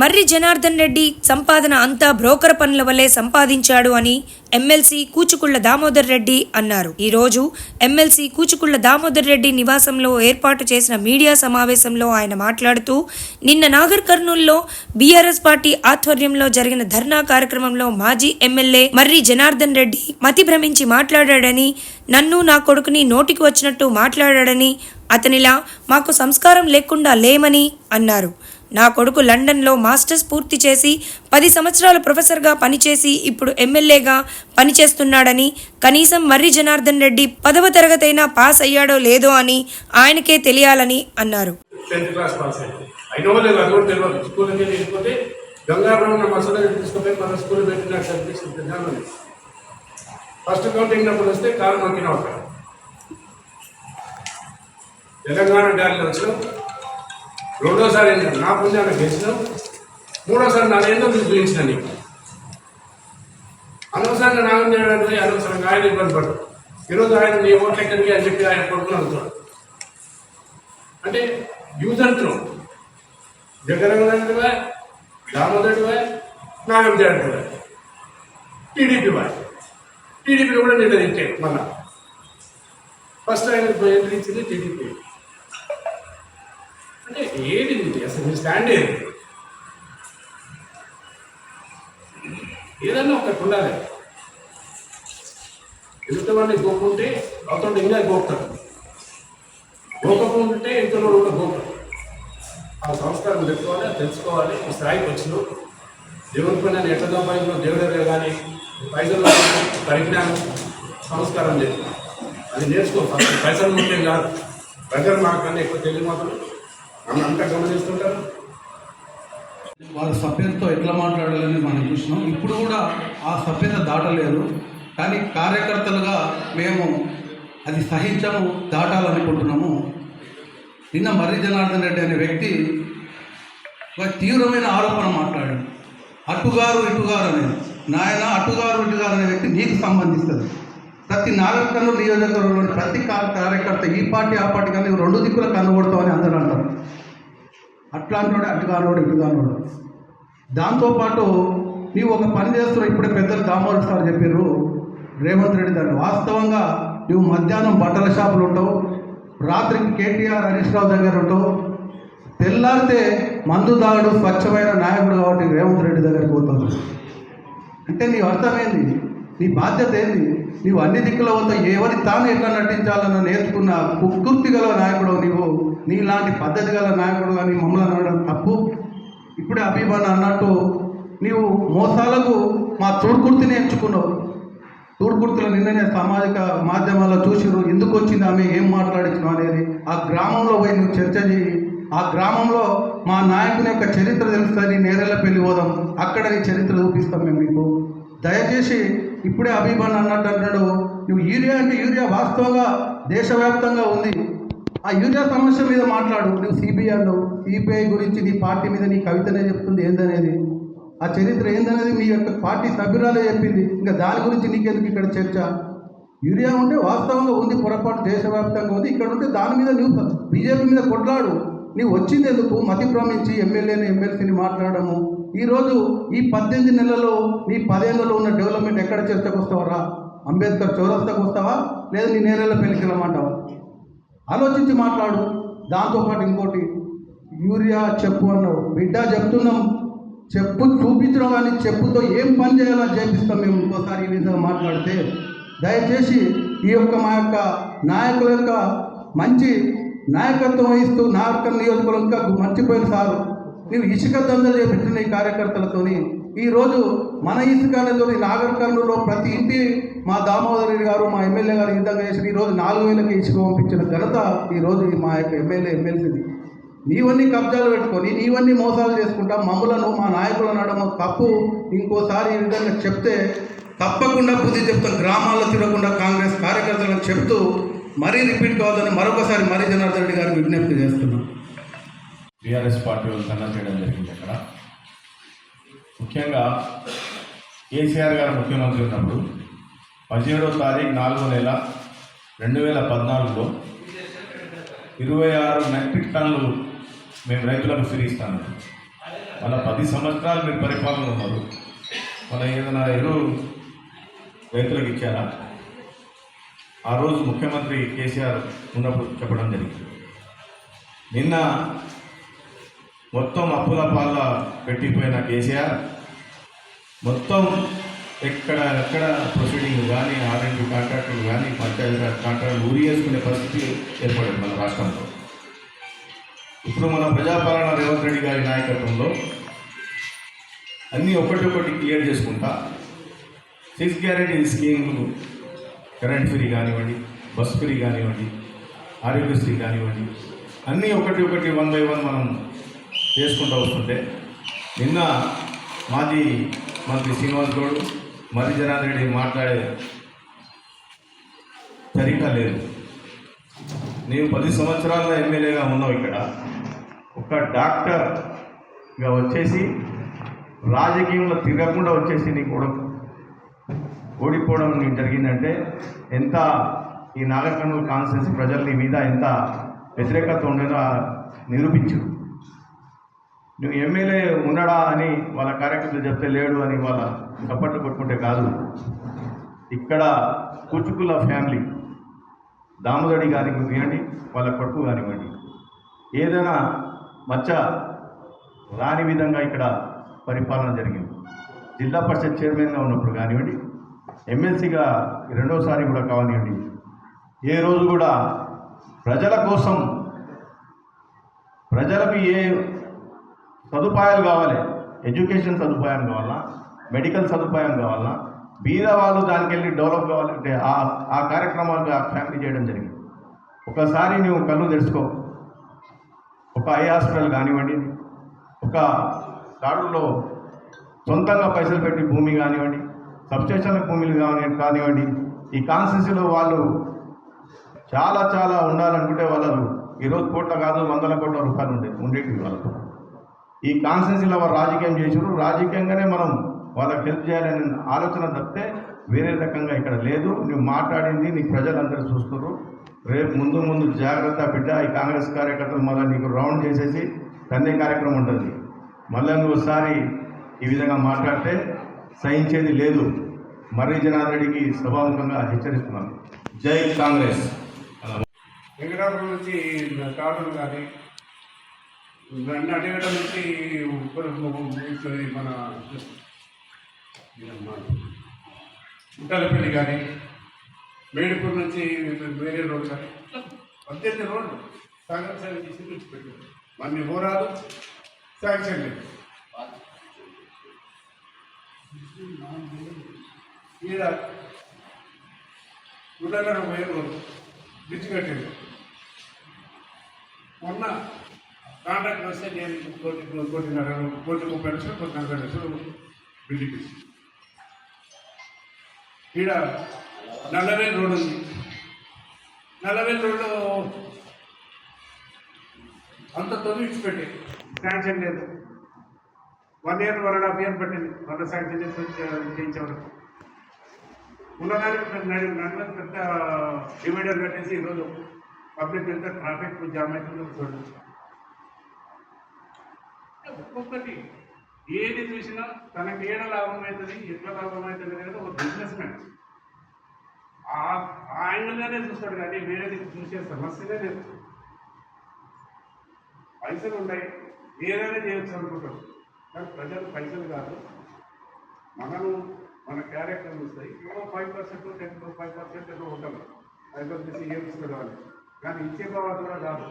మర్రి జనార్దన్ రెడ్డి సంపాదన అంతా బ్రోకర్ పనుల వల్లే సంపాదించాడు అని ఎమ్మెల్సీ కూచుకుళ్ళ దామోదర్ రెడ్డి అన్నారు. ఈరోజు ఎమ్మెల్సీ కూచుకుళ్ళ దామోదర్ రెడ్డి నివాసంలో ఏర్పాటు చేసిన మీడియా సమావేశంలో ఆయన మాట్లాడుతూ నిన్న నాగర్ కర్నూల్లో బీఆర్ఎస్ పార్టీ ఆధ్వర్యంలో జరిగిన ధర్నా కార్యక్రమంలో మాజీ ఎమ్మెల్యే మర్రి జనార్దన్ రెడ్డి మతి భ్రమించి మాట్లాడాడని నన్ను నా కొడుకుని నోటికి వచ్చినట్టు మాట్లాడాడని అతనిలా మాకు సంస్కారం లేకుండా లేమని అన్నారు. నా కొడుకు లండన్లో మాస్టర్స్ పూర్తి చేసి పది సంవత్సరాలు ప్రొఫెసర్గా పనిచేసి ఇప్పుడు ఎమ్మెల్యేగా పనిచేస్తున్నాడని కనీసం మర్రి జనార్దన్ రెడ్డి పదవ తరగతైనా పాస్ అయ్యాడో లేదో అని ఆయనకే తెలియాలని అన్నారు. ఫస్ట్ కౌంటింగ్ అప్పుడు వస్తే కారు నొక్కిన ఒక తెలంగాణ డాడీలో వచ్చినాం రెండోసారి వెళ్ళాను నా పుణ్యాన్ని గెలిచినావు. మూడోసారి నా ఏందో మీకు చూపించిన నీకు. అనవసరంగా నాగం చేయడానికి అనవసరంగా ఆయన ఇబ్బంది పడు ఈరోజు ఆయన నీ ఓట్ల ఎక్కడికి అని చెప్పి ఆయన కొడుకుని అవుతాడు అంటే యూజ్ అండ్ త్రో జగన్ నాగం జగన్ టీడీపీ బాయ్ టీడీపీని కూడా నిన్న నిర్ణయించాడు మళ్ళా. ఫస్ట్ ఆయన ఎంట్రీ ఇచ్చింది టీడీపీ. అంటే ఏది అసలు మీరు స్టాండ్ ఏది ఏదన్నా ఒకటి ఉండాలి. ఎదుటి వాడిని గోకుంటే అవతల ఇంకా గోపుతాడు గోపకుంటే ఇంట్లో కూడా గోపం ఆ సంస్కారం పెట్టుకోవాలి తెలుసుకోవాలి. ఈ స్థాయికి వచ్చిన. దేవుడి పైన నేను ఎట్లా సంపాదించిన దేవుడే కానీ పైసలు పరిజ్ఞానం సంస్కారం లేదు. అది నేర్చుకో. పైసలు ముఖ్యం కాదు. ప్రజలు మాకన్నా ఎక్కువ తెలియదు మాత్రం. అంతా గమనిస్తుంటారు వాళ్ళ సభ్యతతో ఎట్లా మాట్లాడాలని మనం చూసినాం. ఇప్పుడు కూడా ఆ సభ్యత దాటలేదు. కానీ కార్యకర్తలుగా మేము అది సహించము దాటాలనుకుంటున్నాము. నిన్న మర్రి జనార్దన్ రెడ్డి అనే వ్యక్తి ఒక తీవ్రమైన ఆరోపణ మాట్లాడాడు. అటుగారు ఇటుగారు అనేది. నాయన అటుగారు ఇటుగారు అనే వ్యక్తి నీకు సంబంధిస్తుంది ప్రతి నాగరికను నియోజకవర్గంలోని ప్రతి కార్యకర్త ఈ పార్టీ ఆ పార్టీ కానీ రెండు దిక్కుల కన్నుకొడతామని అందరూ అంటారు. అట్లాంటివాడు ఇటు ఇటుగానోడు దాంతోపాటు నీవు ఒక పని చేస్తున్నావు ఇప్పుడే పెద్దలు దామోదర్ సార్ చెప్పారు రేవంత్ రెడ్డి దాన్ని వాస్తవంగా నువ్వు మధ్యాహ్నం బట్టల షాపులు ఉంటావు రాత్రికి కేటీఆర్ హరీష్ రావు దగ్గర ఉంటావు తెల్లారితే మందు దాగుడు స్వచ్ఛమైన నాయకుడు కాబట్టి రేవంత్ రెడ్డి దగ్గరికి పోతావు. అంటే నీ అర్థమైంది నీ బాధ్యత ఏంది? నీవు అన్ని దిక్కుల వద్ద ఎవరి తాను ఎట్లా నటించాలన్న నేర్చుకున్న కుకృతి గల నాయకుడు నీవు. నీలాంటి పద్ధతి గల నాయకుడు కానీ మమ్మల్ని అనడం తప్పు. ఇప్పుడే అభిమాన్ అన్నట్టు నీవు మోసాలకు మా తోడుకుర్తిని ఎంచుకున్నావు తోడుకుర్తిలో నిన్ననే సామాజిక మాధ్యమాల్లో చూసిరు ఎందుకు వచ్చింది ఆమె ఏం మాట్లాడించినావు అనేది. ఆ గ్రామంలో పోయి నువ్వు చర్చ చేయి ఆ గ్రామంలో మా నాయకుని యొక్క చరిత్ర తెలుస్తుంది నేరేళ్ళ పెళ్ళి పోదాం. అక్కడ నీ చరిత్ర చూపిస్తాం మేము మీకు. దయచేసి ఇప్పుడే అభిమాన్ అన్నట్టు అంటున్నాడు నువ్వు యూరియా అంటే యూరియా వాస్తవంగా దేశవ్యాప్తంగా ఉంది. ఆ యూరియా సమస్య మీద మాట్లాడు. నువ్వు సిబిఐ అన్నావు. సిబిఐ గురించి నీ పార్టీ మీద నీ కవితనే చెప్తుంది ఏందనేది? ఆ చరిత్ర ఏందనేది మీ యొక్క పార్టీ సభ్యురాలే చెప్పింది. ఇంకా దాని గురించి నీకెందుకు ఇక్కడ చర్చ? యూరియా ఉంటే వాస్తవంగా ఉంది పొరపాటు దేశవ్యాప్తంగా ఉంది. ఇక్కడ ఉంటే దాని మీద నువ్వు బీజేపీ మీద కొట్లాడు. నీవు వచ్చింది ఎందుకు? మతి భ్రమించి ఎమ్మెల్యేని ఎమ్మెల్సీని మాట్లాడము. ఈరోజు ఈ పద్దెనిమిది నెలల్లో నీ పదేళ్ళలో ఉన్న డెవలప్మెంట్ ఎక్కడ చర్చకు వస్తావరా? అంబేద్కర్ చౌరస్తాకు వస్తావా? లేదా నీ నేరేళ్ళ పెళ్ళికి వెళ్ళమంటావా ఆలోచించి మాట్లాడు. దాంతోపాటు ఇంకోటి యూరియా చెప్పు అన్నావు. బిడ్డ చెప్తున్నాం. చెప్పు చూపించడం కానీ చెప్పుతో ఏం పని చేయాలో చేపిస్తాం మేము ఇంకోసారి ఈ విధంగా మాట్లాడితే. దయచేసి ఈ యొక్క మా యొక్క నాయకుల యొక్క మంచి నాయకత్వం వహిస్తూ నాయక నియోజకవర్గం ఇంకా మర్చిపోయిన సారు. నీవు ఇసుక దందలు చేపించిన ఈ కార్యకర్తలతోని ఈరోజు మన ఇసుక అనేది నాగర్ కర్నూలులో ప్రతి ఇంటి మా దామోదర్ రెడ్డి గారు మా ఎమ్మెల్యే గారు ఈ విధంగా చేసి ఈరోజు నాలుగు వేలకి ఇసుక పంపించిన ఘనత ఈరోజు మా యొక్క ఎమ్మెల్యే ఎమ్మెల్సీది. నీవన్నీ కబ్జాలు పెట్టుకొని నీవన్నీ మోసాలు చేసుకుంటా మమ్మలను మా నాయకులను అనడం తప్పు ఇంకోసారి ఈ విధంగా చెప్తే తప్పకుండా బుద్ధి చెప్తాం. గ్రామాల్లో తిరగకుండా కాంగ్రెస్ కార్యకర్తలను చెప్తూ మరీ రిపీట్ కావద్దని మరొకసారి మరీ జనార్దన్ రెడ్డి గారికి విజ్ఞప్తి చేస్తున్నాం. టీఆర్ఎస్ పార్టీ వాళ్ళు కన్నా చేయడం జరిగింది అక్కడ. ముఖ్యంగా కేసీఆర్ గారు ముఖ్యమంత్రి ఉన్నప్పుడు పదిహేడో తారీఖు నాలుగో నెల రెండు వేల పద్నాలుగులో ఇరవై ఆరు మెట్రిక్ టన్నులు మేము రైతులకు ఫిరిస్తాను మళ్ళీ పది సంవత్సరాలు మీరు పరిపాలన ఉన్నారు. మన ఏదైనా ఎరువు రైతులకు ఇచ్చారా? ఆ రోజు ముఖ్యమంత్రి కేసీఆర్ ఉన్నప్పుడు చెప్పడం జరిగింది. నిన్న మొత్తం అప్పుల పాల పెట్టిపోయిన కేసీఆర్. మొత్తం ఎక్కడ ఎక్కడ ప్రొసీడింగ్ కానీ ఆర్ఎండ్బి కాంట్రాక్టులు కానీ పంచాయతీరాజ్ కాంట్రాక్టులు ఊరి చేసుకునే పరిస్థితి ఏర్పడింది మన రాష్ట్రంలో. ఇప్పుడు మన ప్రజాపాలన రేవంత్ రెడ్డి గారి నాయకత్వంలో అన్నీ ఒకటి క్లియర్ చేసుకుంటా. సిక్స్ గ్యారెంటీ స్కీములు కరెంట్ ఫ్రీ కానివ్వండి బస్ ఫ్రీ కానివ్వండి ఆరోగ్యశ్రీ కానివ్వండి అన్నీ ఒకటి ఒకటి వన్ బై వన్ మనం చేసుకుంటూ వస్తుంటే నిన్న మాజీ మంత్రి శ్రీనివాస్ గౌడ్ మరి జనార్దన్ రెడ్డి మాట్లాడే సరిగ్గా లేదు. నేను పది సంవత్సరాల ఎమ్మెల్యేగా ఉన్నావు ఇక్కడ. ఒక డాక్టర్గా వచ్చేసి రాజకీయంలో తిరగకుండా వచ్చేసి నీకు కూడా ఓడిపోవడం నీకు జరిగిందంటే ఎంత ఈ నాగర్కర్నూలు కాన్స్టిట్యూన్సీ ప్రజల్ని మీద ఎంత వ్యతిరేకత ఉండేదో నిరూపించు. నువ్వు ఎమ్మెల్యే ఉన్నాడా అని వాళ్ళ కార్యకర్తలు చెప్తే లేడు అని వాళ్ళ చప్పట్లు కొట్టుకుంటే కాదు. ఇక్కడ కూచుకుల ఫ్యామిలీ దామోదడి కానివ్వండి వాళ్ళ కొడుకు కానివ్వండి ఏదైనా మచ్చ రాని విధంగా ఇక్కడ పరిపాలన జరిగింది. జిల్లా పరిషత్ చైర్మన్గా ఉన్నప్పుడు కానివ్వండి ఎమ్మెల్సీగా రెండోసారి కూడా కావనివ్వండి ఏ రోజు కూడా ప్రజల కోసం ప్రజలకు ఏ సదుపాయాలు కావాలి. ఎడ్యుకేషన్ సదుపాయం కావాలా? మెడికల్ సదుపాయం కావాలా? బీద వాళ్ళు దానికి వెళ్ళి డెవలప్ కావాలంటే ఆ ఆ కార్యక్రమాలు ఆ ఫ్యామిలీ చేయడం జరిగింది. ఒకసారి నువ్వు కళ్ళు తెరుచుకో. ఒక ఐ హాస్పిటల్ కానివ్వండి ఒక కాడుల్లో సొంతంగా పైసలు పెట్టి భూమి కానివ్వండి సబ్స్టేషన్ల భూమిలు కాని కానివ్వండి ఈ కాన్స్టిట్యూన్సీలో వాళ్ళు చాలా చాలా ఉండాలనుకుంటే వాళ్ళు ఈరోజు కోట్ల కాదు వందల కోట్ల రూపాయలు ఉండే ఉండేటివి వాళ్ళకు. ఈ కాన్స్టెన్సీలో వారు రాజకీయం చేసారు రాజకీయంగానే మనం వాళ్ళకి హెల్ప్ చేయాలనే ఆలోచన తప్పితే వేరే రకంగా ఇక్కడ లేదు. నువ్వు మాట్లాడింది నీ ప్రజలందరూ చూస్తున్నారు. రేపు ముందు ముందు జాగ్రత్త బిడ్డ ఈ కాంగ్రెస్ కార్యకర్తలు మళ్ళీ నీకు రౌండ్ చేసేసి తండ్రి కార్యక్రమం ఉంటుంది. మళ్ళీ నువ్వు ఒకసారి ఈ విధంగా మాట్లాడితే సహించేది లేదు. మర్రి జనార్దన్ రెడ్డికి సభాముఖంగా హెచ్చరిస్తున్నాను. జై కాంగ్రెస్. వెంకటాపురం నుంచి కారులు కానీ నన్ను అడగడం నుంచి మన గుంటలపల్లి కానీ మేడిపూర్ నుంచి వేరే రోడ్ కానీ పద్దెనిమిది రోడ్లు సాగర్ సాగర్ చేసి విడిచిపెట్టారు మన హోరాలు శాంక్షన్ లేదు. ఈడ గుండెల పోయే రోడ్డు బ్రిడ్జ్ కట్టింది మొన్న కాంట్రాక్ట్ వస్తే నేను కోటి కోటిన్నర కోటి ముప్పై లక్షలు కోటి నలభై లక్షలు బిల్డింగ్ ఇచ్చి ఈడ నల్లవేలు రోడ్ ఉంది. నల్లవేలు రోడ్డు అంత తొలి ఇచ్చిపెట్టి. శాంక్షన్ లేదు. One year one and half year పట్టింది. వన్ శాంక్షన్ చేయించే వరకు ఉన్నదానికి పెద్ద నడి- నడుమని పెద్ద డివైడర్ కట్టేసి ఈరోజు పబ్లిక్ ఎంత ట్రాఫిక్ జామ్ అవుతుందో చూడండి. ఒక్కొక్కటి ఏది చూసినా తనకి ఏడ లాభం అవుతుంది ఎట్లా లాభం అవుతుంది అనేది ఒక బిజినెస్ మ్యాన్ ఆ ఆ యాంగిల్లోనే చూస్తాడు కానీ వేరేది చూసే సమస్యనే లేదు. పైసలు ఉన్నాయి ఏదైనా చేయొచ్చు అనుకుంటాడు. కానీ ప్రజలు పైసలు కాదు. మనము మన క్యారెక్టర్ వస్తాయి ఏదో five percent ten five percent ఏదో ఉంటాం ఫైవ్ పర్సెంట్ ఏం ఇస్తాడు కానీ ఇచ్చే బాగా కూడా కాదు